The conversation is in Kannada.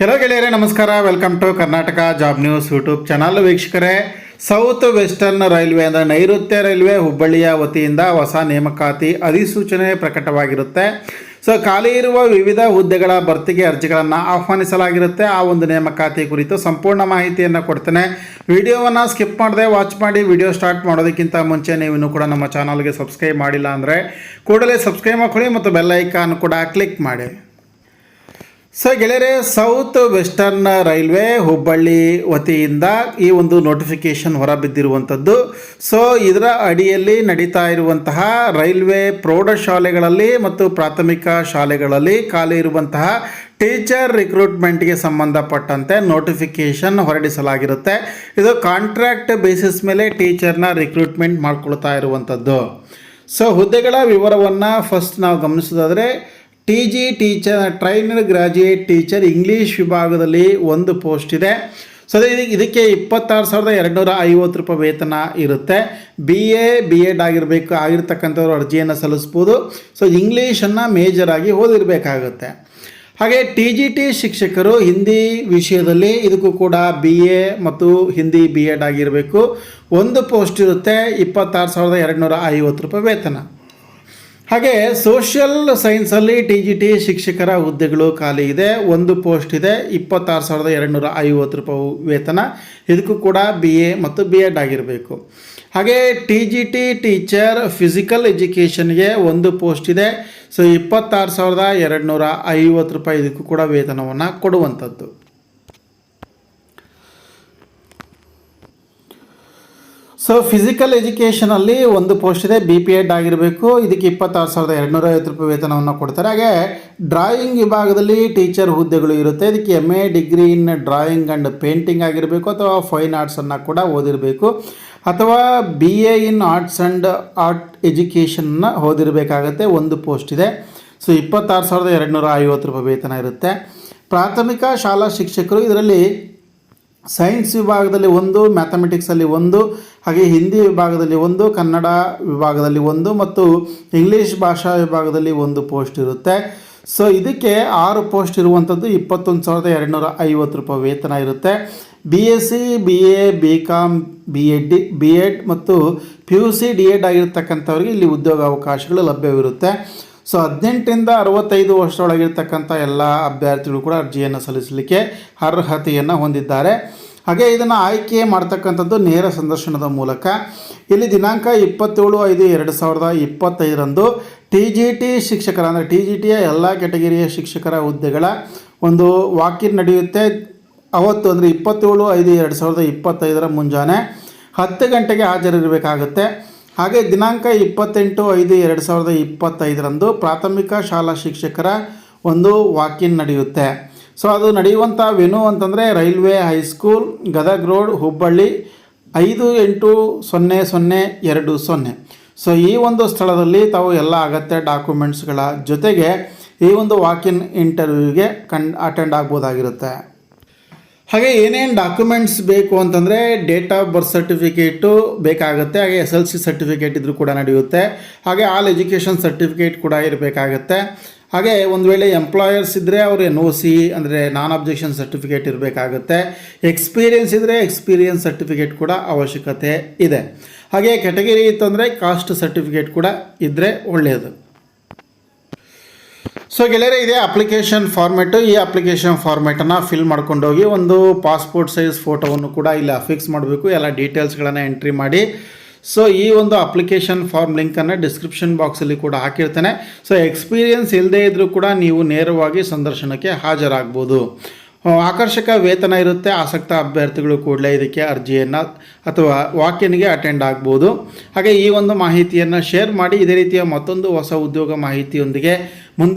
ಹೆಲೋ ಗೆಳೆಯರೇ, ನಮಸ್ಕಾರ. Welcome to Karnataka job news YouTube channel ವೀಕ್ಷಕರೇ ಸೌತ್ ವೆಸ್ಟರ್ನ್ ರೈಲ್ವೆ ಅಂದರೆ ನೈಋತ್ಯ ರೈಲ್ವೆ ಹುಬ್ಬಳ್ಳಿಯ ವತಿಯಿಂದ ಹೊಸ ನೇಮಕಾತಿ ಅಧಿಸೂಚನೆ ಪ್ರಕಟವಾಗಿರುತ್ತೆ. ಸೊ ಖಾಲಿ ಇರುವ ವಿವಿಧ ಹುದ್ದೆಗಳ ಭರ್ತಿಗೆ ಅರ್ಜಿಗಳನ್ನು ಆಹ್ವಾನಿಸಲಾಗಿರುತ್ತೆ. ಆ ಒಂದು ನೇಮಕಾತಿ ಕುರಿತು ಸಂಪೂರ್ಣ ಮಾಹಿತಿಯನ್ನು ಕೊಡ್ತೇನೆ. ವಿಡಿಯೋವನ್ನು ಸ್ಕಿಪ್ ಮಾಡದೆ ವಾಚ್ ಮಾಡಿ. ವಿಡಿಯೋ ಸ್ಟಾರ್ಟ್ ಮಾಡೋದಕ್ಕಿಂತ ಮುಂಚೆ ನೀವು ಕೂಡ ನಮ್ಮ ಚಾನಲ್ಗೆ ಸಬ್ಸ್ಕ್ರೈಬ್ ಮಾಡಿಲ್ಲ ಅಂದರೆ ಕೂಡಲೇ ಸಬ್ಸ್ಕ್ರೈಬ್ ಮಾಡ್ಕೊಳ್ಳಿ ಮತ್ತು ಬೆಲ್ ಐಕಾನ್ ಕೂಡ ಕ್ಲಿಕ್ ಮಾಡಿ. ಸೊ ಗೆಳೆಯರೆ ಸೌತ್ ವೆಸ್ಟರ್ನ್ ರೈಲ್ವೆ ಹುಬ್ಬಳ್ಳಿ ವತಿಯಿಂದ ಈ ಒಂದು ನೋಟಿಫಿಕೇಶನ್ ಹೊರಬಿದ್ದಿರುವಂಥದ್ದು. ಸೊ ಇದರ ಅಡಿಯಲ್ಲಿ ನಡೀತಾ ಇರುವಂತಹ ರೈಲ್ವೆ ಪ್ರೌಢಶಾಲೆಗಳಲ್ಲಿ ಮತ್ತು ಪ್ರಾಥಮಿಕ ಶಾಲೆಗಳಲ್ಲಿ ಖಾಲಿ ಇರುವಂತಹ ಟೀಚರ್ ರಿಕ್ರೂಟ್ಮೆಂಟ್ಗೆ ಸಂಬಂಧಪಟ್ಟಂತೆ ನೋಟಿಫಿಕೇಶನ್ ಹೊರಡಿಸಲಾಗಿರುತ್ತೆ. ಇದು ಕಾಂಟ್ರಾಕ್ಟ್ ಬೇಸಿಸ್ ಮೇಲೆ ಟೀಚರ್ನ ರಿಕ್ರೂಟ್ಮೆಂಟ್ ಮಾಡ್ಕೊಳ್ತಾ ಇರುವಂಥದ್ದು. ಸೊ ಹುದ್ದೆಗಳ ವಿವರವನ್ನು ಫಸ್ಟ್ ನಾವು ಗಮನಿಸೋದಾದರೆ T G teacher trainer graduate teacher English ವಿಭಾಗದಲ್ಲಿ ಒಂದು ಪೋಸ್ಟ್ ಇದೆ. ಸೊ ಇದಕ್ಕೆ ಇಪ್ಪತ್ತಾರು ಸಾವಿರದ ಎರಡುನೂರ ಐವತ್ತು ರೂಪಾಯಿ ವೇತನ ಇರುತ್ತೆ. ಬಿ ಎ ಬಿ ಎಡ್ ಆಗಿರಬೇಕು, ಆಗಿರ್ತಕ್ಕಂಥವ್ರು ಅರ್ಜಿಯನ್ನು ಸಲ್ಲಿಸ್ಬೋದು. ಸೊ ಇಂಗ್ಲೀಷನ್ನು ಮೇಜರಾಗಿ ಓದಿರಬೇಕಾಗುತ್ತೆ. ಹಾಗೆ ಟಿ ಜಿ ಟಿ ಶಿಕ್ಷಕರು ಹಿಂದಿ ವಿಷಯದಲ್ಲಿ ಇದಕ್ಕೂ ಕೂಡ ಬಿ ಎ ಮತ್ತು ಹಿಂದಿ ಬಿ ಎಡ್ ಆಗಿರಬೇಕು. ಒಂದು ಪೋಸ್ಟ್ ಇರುತ್ತೆ, ಇಪ್ಪತ್ತಾರು ಸಾವಿರದ ಎರಡುನೂರ ಐವತ್ತು ರೂಪಾಯಿ ವೇತನ. ಹಾಗೆ ಸೋಷಿಯಲ್ ಸೈನ್ಸಲ್ಲಿ ಟಿ ಜಿ ಟಿ ಶಿಕ್ಷಕರ ಹುದ್ದೆಗಳು ಖಾಲಿ ಇದೆ. ಒಂದು ಪೋಸ್ಟ್ ಇದೆ. ಇಪ್ಪತ್ತಾರು ಸಾವಿರದ ಎರಡುನೂರ ಐವತ್ತು ರೂಪಾಯಿ ವೇತನ. ಇದಕ್ಕೂ ಕೂಡ ಬಿ ಎ ಮತ್ತು ಬಿ ಎಡ್ ಆಗಿರಬೇಕು. ಹಾಗೆ T G T teacher physical ಎಜುಕೇಷನ್ಗೆ ಒಂದು ಪೋಸ್ಟ್ ಇದೆ. ಸೊ ಇಪ್ಪತ್ತಾರು ಸಾವಿರದ ಎರಡುನೂರ ಐವತ್ತು ರೂಪಾಯಿ ಇದಕ್ಕೂ ಕೂಡ ವೇತನವನ್ನು ಕೊಡುವಂಥದ್ದು. ಸೊ ಫಿಸಿಕಲ್ ಎಜುಕೇಷನಲ್ಲಿ ಒಂದು ಪೋಸ್ಟ್ ಇದೆ ಬಿ ಪಿ ಎಡ್ ಆಗಿರಬೇಕು. ಇದಕ್ಕೆ ಇಪ್ಪತ್ತಾರು ಸಾವಿರದ ಎರಡುನೂರ ಐವತ್ತು ರೂಪಾಯಿ ವೇತನವನ್ನು ಕೊಡ್ತಾರೆ. ಹಾಗೆ ಡ್ರಾಯಿಂಗ್ ವಿಭಾಗದಲ್ಲಿ ಟೀಚರ್ ಹುದ್ದೆಗಳು ಇರುತ್ತೆ. ಇದಕ್ಕೆ M A degree in drawing and painting ಆಗಿರಬೇಕು ಅಥವಾ ಫೈನ್ ಆರ್ಟ್ಸನ್ನು ಕೂಡ ಓದಿರಬೇಕು. ಅಥವಾ B A in arts and art ಎಜುಕೇಷನ್ನ ಓದಿರಬೇಕಾಗತ್ತೆ. ಒಂದು ಪೋಸ್ಟ್ ಇದೆ. ಸೊ ಇಪ್ಪತ್ತಾರು ಸಾವಿರದ ಎರಡುನೂರ ಐವತ್ತು ರೂಪಾಯಿ ವೇತನ ಇರುತ್ತೆ. ಪ್ರಾಥಮಿಕ ಶಾಲಾ ಶಿಕ್ಷಕರು ಇದರಲ್ಲಿ ಸೈನ್ಸ್ ವಿಭಾಗದಲ್ಲಿ ಒಂದು ಮ್ಯಾಥಮೆಟಿಕ್ಸಲ್ಲಿ ಒಂದು, ಹಾಗೆ ಹಿಂದಿ ವಿಭಾಗದಲ್ಲಿ ಒಂದು, ಕನ್ನಡ ವಿಭಾಗದಲ್ಲಿ ಒಂದು ಮತ್ತು ಇಂಗ್ಲೀಷ್ ಭಾಷಾ ವಿಭಾಗದಲ್ಲಿ ಒಂದು ಪೋಸ್ಟ್ ಇರುತ್ತೆ. ಸೊ ಇದಕ್ಕೆ ಆರು ಪೋಸ್ಟ್ ಇರುವಂಥದ್ದು ಇಪ್ಪತ್ತೊಂದು ಸಾವಿರದ ಎರಡುನೂರ ಐವತ್ತು ರೂಪಾಯಿ ವೇತನ ಇರುತ್ತೆ. B S C B A B com B Ed D B Ed ಮತ್ತು P U C D Ed ಆಗಿರ್ತಕ್ಕಂಥವ್ರಿಗೆ ಇಲ್ಲಿ ಉದ್ಯೋಗ ಅವಕಾಶಗಳು ಲಭ್ಯವಿರುತ್ತೆ. ಸೊ ಹದಿನೆಂಟರಿಂದ ಅರವತ್ತೈದು ವರ್ಷದೊಳಗಿರ್ತಕ್ಕಂಥ ಎಲ್ಲ ಅಭ್ಯರ್ಥಿಗಳು ಕೂಡ ಅರ್ಜಿಯನ್ನು ಸಲ್ಲಿಸಲಿಕ್ಕೆ ಅರ್ಹತೆಯನ್ನು ಹೊಂದಿದ್ದಾರೆ. ಹಾಗೆ ಇದನ್ನು ಆಯ್ಕೆ ಮಾಡ್ತಕ್ಕಂಥದ್ದು ನೇರ ಸಂದರ್ಶನದ ಮೂಲಕ. ಇಲ್ಲಿ ದಿನಾಂಕ ಇಪ್ಪತ್ತೇಳು ಐದು ಎರಡು ಸಾವಿರದ ಇಪ್ಪತ್ತೈದರಂದು ಟಿ ಜಿ ಟಿ ಶಿಕ್ಷಕರ, ಅಂದರೆ ಟಿ ಜಿ ಟಿಯ ಎಲ್ಲ ಕೆಟಗರಿಯ ಶಿಕ್ಷಕರ ಹುದ್ದೆಗಳ ಒಂದು ವಾಕಿನ್ ನಡೆಯುತ್ತೆ. ಅವತ್ತು ಅಂದರೆ ಇಪ್ಪತ್ತೇಳು ಐದು ಎರಡು ಸಾವಿರದ ಇಪ್ಪತ್ತೈದರ ಮುಂಜಾನೆ ಹತ್ತು ಗಂಟೆಗೆ ಹಾಜರಿರಬೇಕಾಗುತ್ತೆ. ಹಾಗೆ ದಿನಾಂಕ ಇಪ್ಪತ್ತೆಂಟು ಐದು ಎರಡು ಸಾವಿರದ ಇಪ್ಪತ್ತೈದರಂದು ಪ್ರಾಥಮಿಕ ಶಾಲಾ ಶಿಕ್ಷಕರ ಒಂದು ವಾಕಿನ್ ನಡೆಯುತ್ತೆ. ಸೊ, ಅದು ನಡೆಯುವಂಥ ವೆನು ಅಂತಂದರೆ railway high school Gadag road, Hubballi ಐದು ಎಂಟು ಸೊನ್ನೆ ಸೊನ್ನೆ ಎರಡು ಸೊನ್ನೆ. ಸೊ, ಈ ಒಂದು ಸ್ಥಳದಲ್ಲಿ ತಾವು ಎಲ್ಲ ಅಗತ್ಯ ಡಾಕ್ಯುಮೆಂಟ್ಸ್ಗಳ ಜೊತೆಗೆ ಈ ಒಂದು ವಾಕಿನ್ ಇಂಟರ್ವ್ಯೂಗೆ ಕಣ್ ಅಟೆಂಡ್ ಆಗ್ಬೋದಾಗಿರುತ್ತೆ. ಹಾಗೆ ಏನೇನು ಡಾಕ್ಯುಮೆಂಟ್ಸ್ ಬೇಕು ಅಂತಂದರೆ ಡೇಟ್ ಆಫ್ ಬರ್ತ್ ಸರ್ಟಿಫಿಕೇಟು ಬೇಕಾಗುತ್ತೆ, ಹಾಗೆ ಎಸ್ ಎಲ್ ಸಿ ಸರ್ಟಿಫಿಕೇಟ್ ಇದ್ರೂ ಕೂಡ ನಡೆಯುತ್ತೆ, ಹಾಗೆ ಆಲ್ ಎಜುಕೇಷನ್ ಸರ್ಟಿಫಿಕೇಟ್ ಕೂಡ ಇರಬೇಕಾಗತ್ತೆ. ಹಾಗೆ ಒಂದು ವೇಳೆ ಎಂಪ್ಲಾಯರ್ಸ್ ಇದ್ದರೆ ಅವರು ಎನ್ ಒ ಸಿ ಅಂದರೆ ನಾನ್ ಅಬ್ಜೆಕ್ಷನ್ ಸರ್ಟಿಫಿಕೇಟ್ ಇರಬೇಕಾಗುತ್ತೆ. ಎಕ್ಸ್ಪೀರಿಯನ್ಸ್ ಇದ್ದರೆ ಎಕ್ಸ್ಪೀರಿಯನ್ಸ್ ಸರ್ಟಿಫಿಕೇಟ್ ಕೂಡ ಅವಶ್ಯಕತೆ ಇದೆ. ಹಾಗೆ ಕೆಟಗರಿ ಇತ್ತಂದರೆ ಕಾಸ್ಟ್ ಸರ್ಟಿಫಿಕೇಟ್ ಕೂಡ ಇದ್ದರೆ ಒಳ್ಳೆಯದು ಸೊ ಗೆಳೆಯರೆ, ಇದೇ ಅಪ್ಲಿಕೇಶನ್ ಫಾರ್ಮೆಟು ಈ ಅಪ್ಲಿಕೇಶನ್ ಫಾರ್ಮೆಟನ್ನು ಫಿಲ್ ಮಾಡ್ಕೊಂಡೋಗಿ ಒಂದು ಪಾಸ್ಪೋರ್ಟ್ ಸೈಜ್ ಫೋಟೋವನ್ನು ಕೂಡ ಇಲ್ಲಿ ಅಫಿಕ್ಸ್ ಮಾಡಬೇಕು. ಎಲ್ಲ ಡೀಟೇಲ್ಸ್ಗಳನ್ನು ಎಂಟ್ರಿ ಮಾಡಿ. ಸೊ ಈ ಒಂದು ಅಪ್ಲಿಕೇಶನ್ ಫಾರ್ಮ್ ಲಿಂಕನ್ನು ಡಿಸ್ಕ್ರಿಪ್ಷನ್ ಬಾಕ್ಸಲ್ಲಿ ಕೂಡ ಹಾಕಿರ್ತೇನೆ. ಸೊ ಎಕ್ಸ್ಪೀರಿಯನ್ಸ್ ಇಲ್ಲದೇ ಇದ್ದರೂ ಕೂಡ ನೀವು ನೇರವಾಗಿ ಸಂದರ್ಶನಕ್ಕೆ ಹಾಜರಾಗ್ಬೋದು. ಆಕರ್ಷಕ ವೇತನ ಇರುತ್ತೆ. ಆಸಕ್ತ ಅಭ್ಯರ್ಥಿಗಳು ಕೂಡಲೇ ಇದಕ್ಕೆ ಅರ್ಜಿಯನ್ನು ಅಥವಾ ವಾಕ್ಯನಿಗೆ ಅಟೆಂಡ್ ಆಗ್ಬೋದು. ಹಾಗೆ ಈ ಒಂದು ಮಾಹಿತಿಯನ್ನು ಶೇರ್ ಮಾಡಿ. ಇದೇ ರೀತಿಯ ಮತ್ತೊಂದು ಹೊಸ ಉದ್ಯೋಗ ಮಾಹಿತಿಯೊಂದಿಗೆ ಮುಂದೆ